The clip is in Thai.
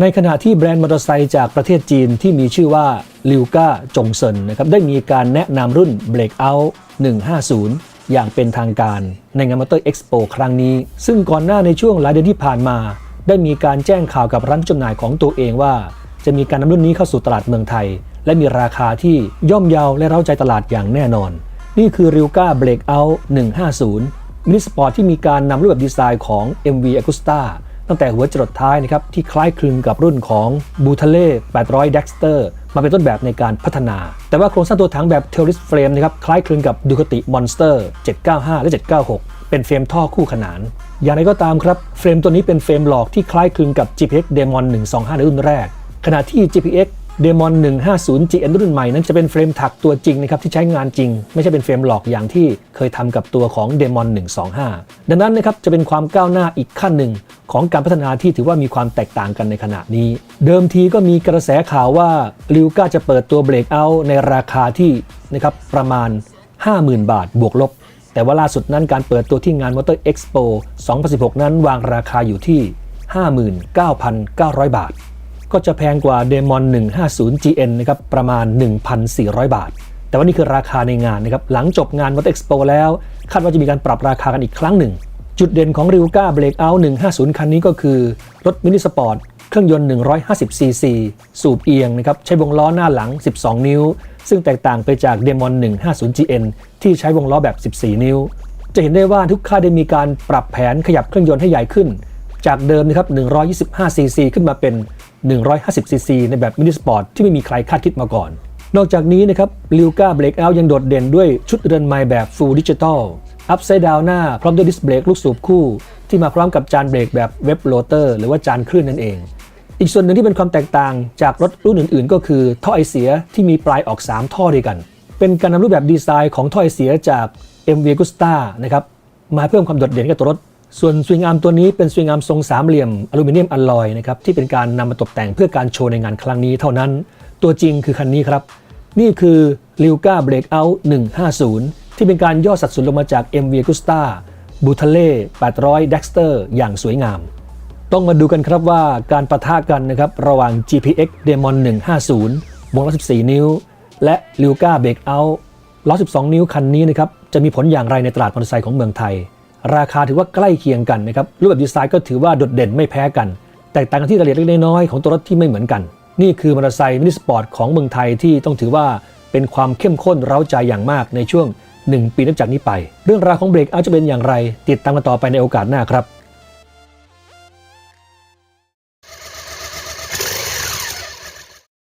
ในขณะที่แบรนด์มอเตอร์ไซค์จากประเทศจีนที่มีชื่อว่าลิวก้าจงเซินนะครับได้มีการแนะนำรุ่น Breakout 150 อย่างเป็นทางการในงานมอเตอร์เอ็กซ์โปครั้งนี้ ซึ่งก่อนหน้าในช่วงหลายเดือนที่ผ่านมา ได้มีการแจ้งข่าวกับร้านจำหน่ายของตัวเองว่า จะมีการนำรุ่นนี้เข้าสู่ตลาดเมืองไทย และมีราคาที่ย่อมเยาและเร้าใจตลาดอย่างแน่นอน นี่คือ r i l k a Breakout 150มินิสปอร์ตที่มีการนำรูปแบบดีไซน์ของ MV Agusta ตั้งแต่หัวจรดท้ายนะครับที่คล้ายคลึงกับรุ่นของบูทเล่800 Dexter มาเป็นต้นแบบในการพัฒนา แต่ว่าโครงสร้างตัวถังแบบ Tailless Frame นะครับคล้ายคลึงกับ Ducati Monster 795 และ 796 เป็นเฟรมท่อคู่ขนาน อย่างไรก็ตามครับ เฟรมตัวนี้เป็นเฟรมหลอกที่คล้ายคลึงกับ GPX Demon 125 ในรุ่นแรก ขณะที่ GPX Demon 150 GN รุ่นใหม่นั้นจะเป็นเฟรมถักตัวจริงนะครับที่ใช้งานจริง ไม่ใช่เป็นเฟรมหลอกอย่างที่เคยทำกับตัวของ Demon 125 ดังนั้นนะครับจะเป็นความก้าวหน้าอีกขั้นหนึ่งของการพัฒนาที่ถือว่ามีความแตกต่างกันในขณะนี้ เดิมทีก็มีกระแสข่าวว่าลิวก้าจะเปิดตัวเบรกเอาในราคาที่นะครับประมาณ 50,000 บาทบวกลบ แต่ว่าล่าสุดนั้นการเปิดตัวที่งาน Motor Expo 2016 นั้นวางราคาอยู่ที่ 59,900 บาท ก็จะแพงกว่า Demon 150 GN นะครับประมาณ 1,400 บาท แต่ว่านี่คือราคาในงานนะครับหลังจบงาน Motor Expo แล้ว คาดว่าจะมีการปรับราคากันอีกครั้งหนึ่ง จุดเด่นของ r i v k a Breakout 150 คันนี้ก็คือ รถมินิสปอร์ตเครื่องยนต์ 150 ซีซี สูบเอียงนะครับ ใช้วงล้อหน้าหลัง 12 นิ้ว ซึ่งแตกต่างไปจาก Demon 150 GN ที่ใช้วงล้อแบบ 14 นิ้ว จะเห็นได้ว่าทุกค่ายได้มีการปรับแผนขยับเครื่องยนต์ให้ใหญ่ขึ้น จากเดิมนะครับ 125 ซีซีขึ้นมาเป็น 150ซีซีในแบบมินิสปอร์ตที่ไม่มีใครคาดคิดมาก่อน นอกจากนี้นะครับลิวก้าเบรกเอายังโดดเด่นด้วยชุดเรือนไม้แบบ Full Digital อัพไซด์ดาวหน้าพร้อมด้วยดิสเบรกลูกสูบคู่ ที่มาพร้อมกับจานเบรกแบบเว็บโรเตอร์หรือว่าจานคลื่นนั่นเอง อีกส่วนหนึ่งที่เป็นความแตกต่างจากรถรุ่นอื่น ๆ ก็คือท่อไอเสียที่มีปลายออก 3 ท่อด้วยกัน เป็นการนำรูปแบบดีไซน์ของท่อไอเสียจาก MV Gusta นะครับมาเพิ่มความโดดเด่นกับตัวรถ ส่วนสวิงอาร์มตัวนี้เป็นสวิงอาร์มทรงสามเหลี่ยมอลูมิเนียมอลลอยนะครับที่เป็นการนำมาตกแต่งเพื่อการโชว์ในงานครั้งนี้เท่านั้น ตัวจริงคือคันนี้ครับ นี่คือ l i u k a Breakout 150 ที่เป็นการย่อสัดส่วนลงมาจาก MV Gusta b u t a l e 800 Dexter อย่างสวยงาม ต้องมาดูกันครับว่าการประทะกันนะครับระหว่าง GPX Demon 150วงล้อ14 นิ้ว และ l i u k a Breakout ล้อ12 นิ้วคันนี้นะครับจะมีผลอย่างไรในตลาดมอเตอร์ไซค์ของเมืองไทย ราคาถือว่าใกล้เคียงกันนะครับรูปแบบดีไซน์ก็ถือว่าโดดเด่นไม่แพ้กัน แตกต่างกันที่รายละเอียดเล็กๆน้อยๆของตัวรถที่ไม่เหมือนกัน นี่คือมอเตอร์ไซค์มินิสปอร์ตของเมืองไทยที่ต้องถือว่าเป็นความเข้มข้นเร้าใจอย่างมากในช่วง 1 ปีนับจากนี้ไป เรื่องราวของเบรกเอาจะเป็นอย่างไร ติดตามกันต่อไปในโอกาสหน้าครับ